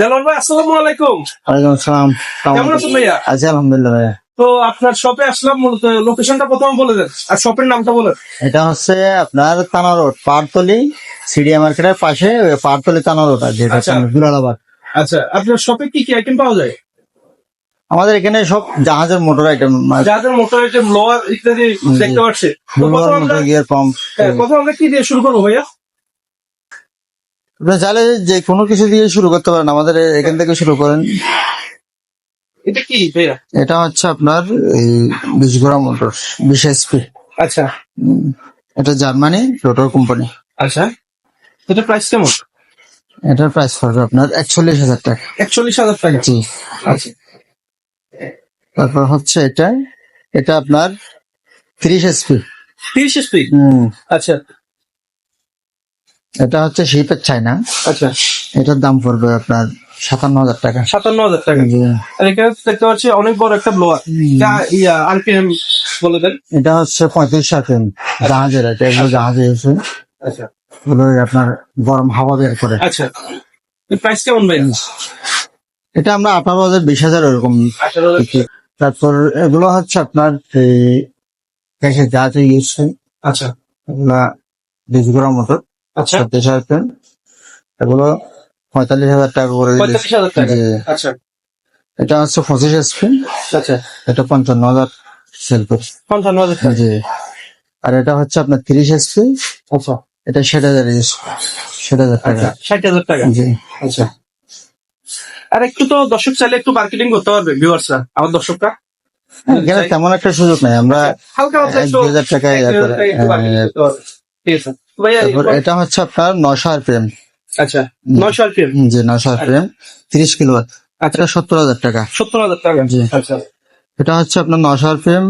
দেলোয়ার ভাই আসসালামু আলাইকুম। ওয়ালাইকুম আসসালাম কেমন আছেন ভাইয়া? আছি আলহামদুলিল্লাহ ভাইয়া। তো আপনার শপে আসলাম মূলত লোকেশনটা প্রথমে বলে দেন আর শপের নামটা বলেন এটা হচ্ছে আপনার তানা রোড পারতলি সিডিয়া মার্কেটের পাশে পারতলি তানা রোড আছে আচ্ছা। দুলালাবাদ আচ্ছা আপনার শপে কি কি আইটেম পাওয়া যায়? আমাদের এখানে সব জাহাজের মোটর আইটেম যাদের মোটর আইটেম লোয়ার ইত্যাদি দেখতে পাচ্ছি। প্রথমে হ্যাঁ, প্রথমে আমরা কি দিয়ে শুরু করব ভাইয়া? আপনি চাইলে যে কোনো কিছু দিয়ে শুরু করতে পারেন আমাদের এখান থেকে শুরু করেন। এটা কি ভাইয়া? এটা হচ্ছে আপনার এই বিশগোড়া মোটর বিশ এসপি আচ্ছা। এটা জার্মানি রোটর কোম্পানি। আচ্ছা। এটা প্রাইস কেমন? এটার প্রাইস পড়বে আপনার একচল্লিশ হাজার টাকা। একচল্লিশ হাজার টাকা? জি। আচ্ছা। তারপর হচ্ছে এটা এটা আপনার ত্রিশ এসপি তিরিশ স্পিড হুম। আচ্ছা। এটা হচ্ছে শিপের চাইনা আচ্ছা। এটার দাম পড়বে আপনার সাতান্ন হাজার টাকা। সাতান্ন হাজার টাকা। আর এখানে দেখতে পাচ্ছি অনেক বড় একটা ব্লোয়ার ইয়া আরপিএম বলে দেন। এটা হচ্ছে পঁয়ত্রিশ আরপিএম জাহাজের এটা এগুলো জাহাজে এসে আচ্ছা। আপনার গরম হাওয়া বের করে। আচ্ছা। প্রাইস কেমন ভাই এটা আমরা আঠারো হাজার বিশ হাজার হাজার। তারপর এগুলো হচ্ছে আপনার এই গ্যাসের জাহাজে ইউজ আচ্ছা। এগুলা ডিসগোড়া মতো আচ্ছা। ছত্রিশ আরপিএম এগুলো পঁয়তাল্লিশ হাজার টাকা করে পঁয়তাল্লিশ হাজার টাকা। আচ্ছা। এটা হচ্ছে পঁচিশ এসপি আচ্ছা। এটা পঞ্চান্ন হাজার সেল করছে। পঞ্চান্ন হাজার জি। আর এটা হচ্ছে আপনার তিরিশ এসপি আচ্ছা। এটা ষাট হাজার ষাট হাজার টাকা। আচ্ছা ষাট হাজার টাকা। জি। আচ্ছা। আর একটু তো দর্শক চাইলে একটু মার্কেটিং করতে পারবে ভিউয়ার্সরা আমার দর্শকরা। এখানে তেমন একটা সুযোগ নাই। আমরা হালকা একটু- দুই হাজার টাকা হাজার পারবে। ঠিক আছে। ভাইয়া এটা হচ্ছে আপনার নশো আরপিএম আচ্ছা নয়শো আরপিএম জি নশো আরপিএম তিরিশ কিলো আচ্ছা। সত্তর হাজার টাকা। সত্তর হাজার টাকা? জি। আচ্ছা। এটা হচ্ছে আপনার নশো আরপিএম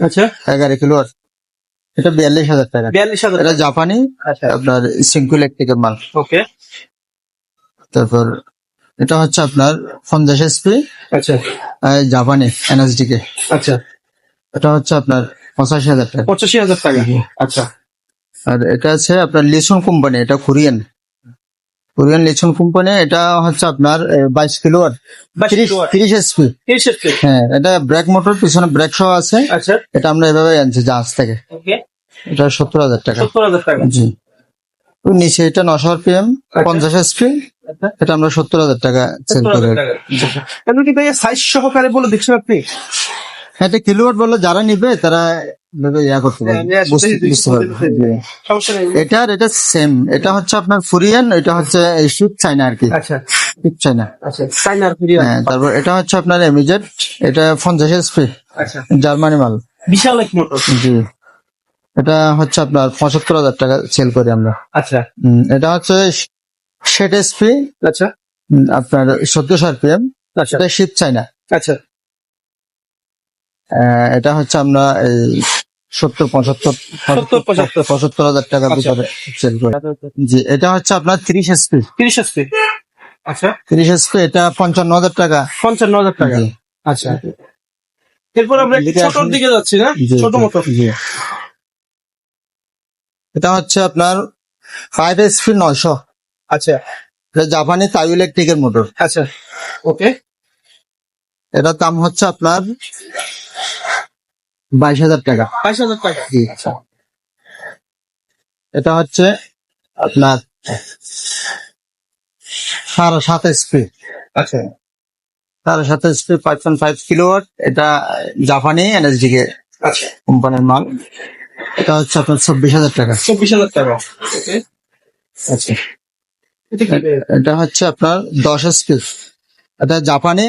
আচ্ছা। এগারো কিলো এটা বিয়াল্লিশ হাজার টাকা। বিয়াল্লিশ হাজার এটা জাপানি। আচ্ছা। আপনার সিঙ্কু ইলেকট্রিকের মাল। ওকে। তারপর এটা হচ্ছে আপনার পঞ্চাশ এসপি আচ্ছা। জাপানি এনএসডি কে আচ্ছা। এটা হচ্ছে আপনার পঁচাশি হাজার টাকা। পঁচাশি হাজার টাকা। আচ্ছা। আর এটা আছে আপনার লিচুন কোম্পানি এটা কোরিয়ান। কোরিয়ান লিচুন কোম্পানি এটা হচ্ছে আপনার বাইশ কিলো আর তিরিশ এসপি হ্যাঁ এটা ব্রেক মোটর পিছনে ব্রেক সহ আছে। আচ্ছা। এটা আমরা এভাবে আনছি জাহাজ থেকে। এটা সত্তর হাজার টাকা। জি। নিচে এটা নশো আরপিএম পঞ্চাশ এসপি আচ্ছা। এটা আমরা সত্তর হাজার টাকা সেল করে। সাইজ সহকারে বলে দেখছেন আপনি। হ্যাঁ, এটা কিলোওয়াট বললে যারা নিবে তারা হ্যাঁ, নেই। এটা সেম এটা হচ্ছে আপনার ফুরিয়ান এটা হচ্ছে চাইনা আর কি। আচ্ছা। চাইনা আচ্ছা হ্যাঁ তারপর এটা হচ্ছে আপনার এমিজেট এটা পঞ্চাশ এসপি আচ্ছা। জার্মানি মাল। বিশাল এক মোটর জি। এটা হচ্ছে আপনার পঁচাত্তর হাজার টাকা সেল করি আমরা। আচ্ছা। এটা হচ্ছে ষাট এসপি আচ্ছা। আপনার আরপিএম এটা শিপ চাইনা আচ্ছা। এটা হচ্ছে আমরা এই সত্তর পঁচাত্তর পঁচাত্তর। হাজার টাকার আচ্ছা। ভিতরে সেল করি। জি এটা হচ্ছে আপনার তিরিশ এসপি তিরিশ স্পিড আচ্ছা। তিরিশ এসপি এটা পঞ্চান্ন হাজার টাকা। পঞ্চান্ন হাজার টাকা। আচ্ছা। এরপর আমরা ছোটর দিকে যাচ্ছি না? ছোট জি, এটা হচ্ছে আপনার ফাইভ এসপি নয়শো। আচ্ছা। এটা জাপানি তাই ইলেকট্রিকের মোটর আচ্ছা। ওকে এটার দাম হচ্ছে আপনার বাইশ হাজার টাকা। বাইশ হাজার টাকা। জি। আচ্ছা। এটা হচ্ছে আপনার সাড়ে সাত এসপি আচ্ছা। সাড়ে সাত SP five point five kilowatt এটা জাপানি এনএসডি কে আচ্ছা। কোম্পানির মাল। এটা হচ্ছে আপনার চব্বিশ হাজার টাকা। চব্বিশ হাজার টাকা। আচ্ছা। এটা হচ্ছে আপনার দশ এসপি এটা জাপানি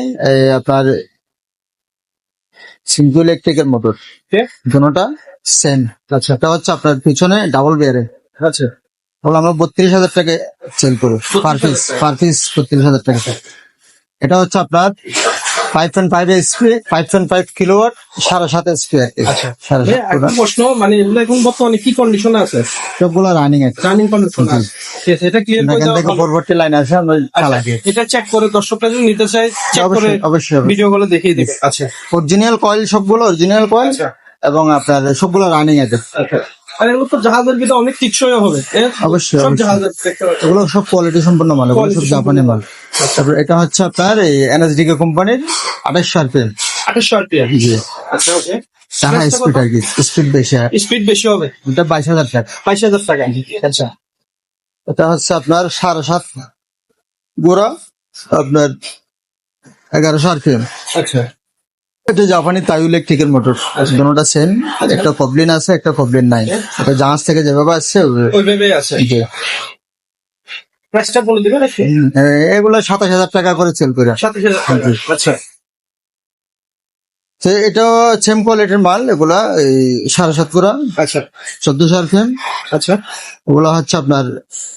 আপনার সিঙ্গু ইলেকট্রিকের মোটর Okay. দুটা সেম আচ্ছা। এটা হচ্ছে আপনার পিছনে ডাবল বেয়ারে আচ্ছা। তাহলে আমরা বত্রিশ হাজার টাকা সেল করি পার পিস পার পিস বত্রিশ হাজার টাকা। এটা হচ্ছে আপনার five point five SP five point five kilowatt সাড়ে সাত এসপি আচ্ছা। সাড়ে সাত প্রশ্ন মানে এগুলো এখন বর্তমানে কি কন্ডিশনে আছে? সবগুলো রানিং আছে রানিং কন্ডিশন আছে। এটা ক্লিয়ার করে থেকে পরবর্তী লাইন আছে আমরা চালাই দিই আচ্ছা, এটা চেক করে দর্শকরা যদি নিতে চায় চেক করে অবশ্যই ভিডিও গুলো দেখিয়ে দিবে। আচ্ছা। অরিজিনাল কয়েল সবগুলো অরিজিনাল কয়েল আচ্ছা। এবং আপনার সবগুলো রানিং আছে আর এগুলো তো জাহাজের ভিতরে অনেক টিকসই হবে? অবশ্যই, সব জাহাজের এগুলো সব কোয়ালিটি সম্পন্ন মাল এগুলো সব জাপানি মাল। তারপর এটা হচ্ছে আপনার এই এনএসডিকে কোম্পানির আঠাশশো আরপিএম আঠাশশো আরপিএম জি। আচ্ছা ওকে। স্পিড আর কি স্পিড বেশি স্পিড বেশি হবে? এটা বাইশ হাজার টাকা। বাইশ হাজার টাকা আচ্ছা। এটা হচ্ছে আপনার সাড়ে সাত গোড়া আপনার এগারোশো আরপিএম আচ্ছা। এটা জাপানি তাই ইলেকট্রিকের মোটর। দুটোটা সেম একটা পবলিন আছে একটা পবলিন নাই। এটা জাহাজ থেকে যেভাবে আসছে ওই- ওইভাবে আছে। প্রাইসটা বলে দিবেন এগুলো সাতাশ হাজার টাকা করে সেল করে। সাতাশ হাজার আচ্ছা। এটা সেম কোয়ালিটির মাল এগুলা এই সাড়ে সাত গোড়া আচ্ছা। চোদ্দশো আরপিএম আচ্ছা। ওগুলো হচ্ছে আপনার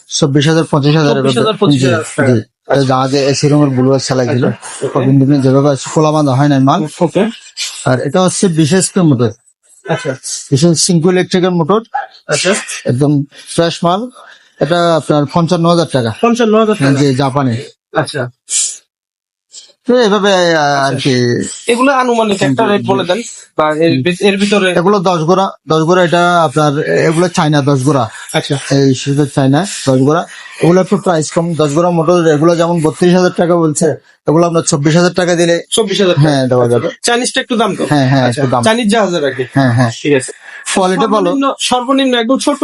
চব্বিশ হাজার পঁচিশ হাজার 24,000, 25,000 টাকা। জাহাজে এসি রুমের ব্লু ছিল। যেভাবে খোলা বাঁধা হয় নাই মাল। ওকে। আর এটা হচ্ছে বিশেষ মোটর। আচ্ছা। বিশেষ সিঙ্কু ইলেকট্রিকের মোটর। আচ্ছা। একদম ফ্রেশ মাল। এটা আপনার পঞ্চান্ন হাজার টাকা। পঞ্চান্ন হাজার জাপানে। আচ্ছা। এভাবে আর কি এগুলো আনুমানিক একটা রেট বলে দেন বা এর ভিতরে এগুলো দশ গোড়া দশ গোড়া এটা আপনার এগুলো চাইনা দশ গোড়া। আচ্ছা। এই সুযোগ চাইনা দশ গোড়া। ওগুলো একটু প্রাইস কম দশ গোড়া মোটর এগুলো যেমন বত্রিশ হাজার টাকা বলছে এগুলো আপনার চব্বিশ হাজার টাকা দিলে চব্বিশ হাজার হ্যাঁ দেওয়া যাবে। চাইনিজটা একটু দাম কম। হ্যাঁ হ্যাঁ আচ্ছা, একটু দাম। চাইনিজ জাহাজের আর কি। হ্যাঁ হ্যাঁ। ঠিক আছে। কোয়ালিটি ভালো। সর্বনিম্ন- সর্বনিম্ন একদম ছোট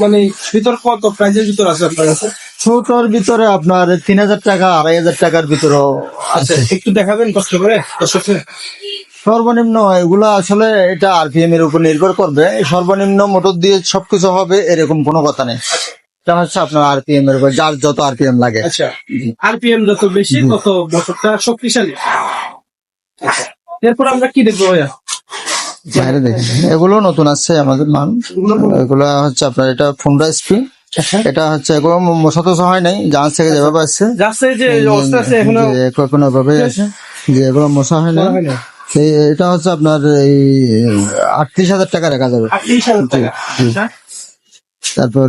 মানে ভিতর কত প্রাইজের ভিতর আছে আপনার কাছে? ছোটর ভিতরে আপনার তিন হাজার টাকা আড়াই হাজার টাকার আচ্ছা আছে। একটু দেখাবেন কষ্ট করে সর্বনিম্ন এগুলো আসলে এটা আরপিএম এর উপর নির্ভর করবে। সর্বনিম্ন মোটর দিয়ে সবকিছু হবে এরকম কোনো কথা নেই। এটা হচ্ছে আপনার আরপিএম এর উপর যার যত আরপিএম লাগে। আচ্ছা আরপিএম যত বেশি তত মোটরটা শক্তিশালী। আচ্ছা এরপর আমরা কি দেখব ভাইয়া? বাইরে এগুলো নতুন আসছে আমাদের মাল এগুলো হচ্ছে আপনার এটা ফোনটা স্প্রিং এটা হচ্ছে এগুলো মশা তো হয় নাই জাহাজ থেকে যেভাবে আসছে। আছে এখনও যে এগুলো মশা হয় না এটা হচ্ছে আপনার এই আটত্রিশ হাজার টাকা রাখা যাবে। আচ্ছা। তারপর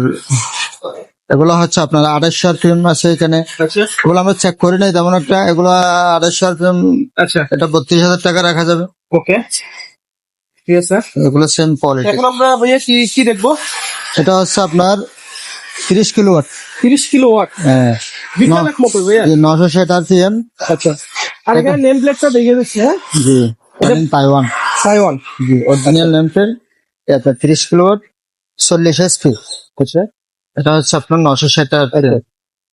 এগুলো হচ্ছে আপনার আড়াইশো আরপিএম আছে এখানে। আচ্ছা। এগুলো আমরা চেক করি নাই তেমন একটা। এগুলো আড়াইশো আরপিএম আচ্ছা। এটা বত্রিশ হাজার টাকা রাখা যাবে। ওকে। ঠিক আছে। এগুলো সেম কোয়ালিটি এখন আমরা ভাইয়া কি কি দেখব? এটা হচ্ছে আপনার তিরিশ কিলো ওয়াট। তিরিশ কিলো ওয়াট? হ্যাঁ। বিশাল এক মোটর ভাইয়া। নশো ষাট আরপিএম আচ্ছা। আর এখানে নেম প্লেটটা দেখে দিচ্ছে হ্যাঁ? জি। তাইওয়ান সাইওয়ান জি অরিজিনাল নেমপ্লেট এটা তিরিশ কিলো ওয়াট চল্লিশ এসপি আচ্ছা এটা হচ্ছে আপনার নশো ষাট আরপিএম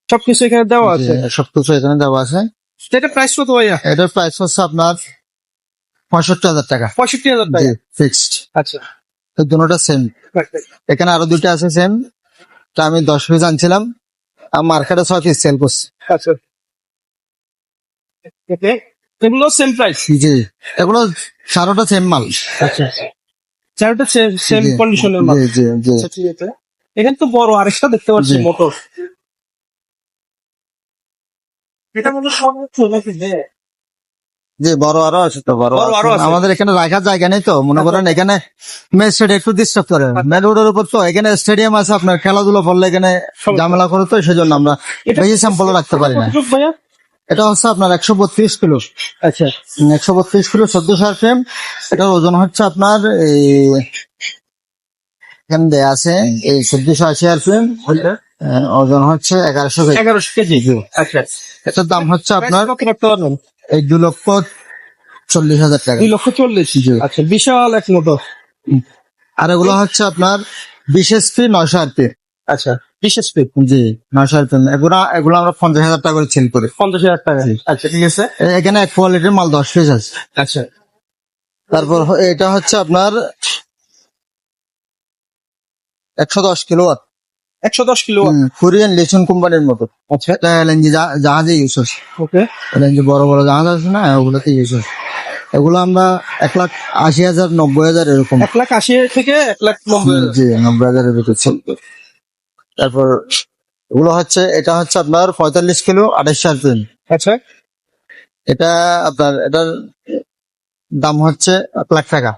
সবকিছু এখানে দেওয়া আছে? সবকিছু এখানে দেওয়া আছে। এটা প্রাইস কত ভাইয়া? এটার প্রাইস হচ্ছে আপনার পঁয়ষট্টি হাজার টাকা। পঁয়ষট্টি হাজার টাকা। ফিক্সড আচ্ছা। তো দুটোটা সেম এখানে আরও দুটো আছে সেম তা আমি দশ পিস আনছিলাম আর মার্কেটে ছয় পিস সেল করছি। আচ্ছা এগুলো সেম প্রাইস জি এগুলো সারোটা সেম মাল। আচ্ছা চারটা সেম কন্ডিশনের মাল। জি জি আচ্ছা ঠিক আছে। এখানে তো বড় আরেকটা দেখতে পাচ্ছি মোটর। এটা মনে হয় সব জি বড় আরও আছে তো বড় আরও। আমাদের এখানে রাখার জায়গা নেই তো মনে করেন এখানে স্টেড একটু ডিস্টার্ব করে। মেন রোডের উপর তো এখানে স্টেডিয়াম আছে আপনার খেলাধুলা করলে এখানে ঝামেলা করে তো সেজন্য আমরা বেশি স্যাম্পল রাখতে পারি না। এটা হচ্ছে আপনার একশো বত্রিশ কিলো। আচ্ছা। একশো বত্রিশ কিলো চোদ্দশো আরপিএম। এটার ওজন হচ্ছে আপনার এই এখানে দেয়া আছে এই চোদ্দশো আশি আর আরপিএম ওজন হচ্ছে এগারোশো কেজি। এগারোশো কেজি। আচ্ছা। এটার দাম হচ্ছে আপনার এই দু লক্ষ চল্লিশ হাজার টাকা। দুই লক্ষ চল্লিশ। আচ্ছা বিশাল এক মোটর আর এগুলো হচ্ছে আপনার বিশেষ ফি নয়শো আরপিএম আচ্ছা বিশেষ পেপ জি নয়শো আরপিএম এগুলো এগুলো আমরা পঞ্চাশ হাজার টাকা করে সেল করি। পঞ্চাশ হাজার টাকা। আচ্ছা ঠিক আছে। এখানে এক কোয়ালিটির মাল দশ পিস আছে। আচ্ছা। তারপর এটা হচ্ছে আপনার একশো দশ কিলো একশো দশ কিলো। কোরিয়ান লেসন কোম্পানির মতো। আচ্ছা। এটা এলএনজি জাহাজে ইউজ হচ্ছে ওকে। এলএনজি বড় বড় জাহাজ আছে না ওগুলোতে ইউজ হচ্ছে এগুলো আমরা এক লাখ আশি হাজার নব্বই হাজার এরকম। এক লাখ আশি থেকে এক লাখ নব্বই হাজার। জি নব্বই সেল করি। তারপর এগুলো হচ্ছে এটা হচ্ছে আপনার পঁয়তাল্লিশ কিলো আঠাশ আরপিএম আচ্ছা। এটা আপনার এটার দাম হচ্ছে এক লাখ টাকা।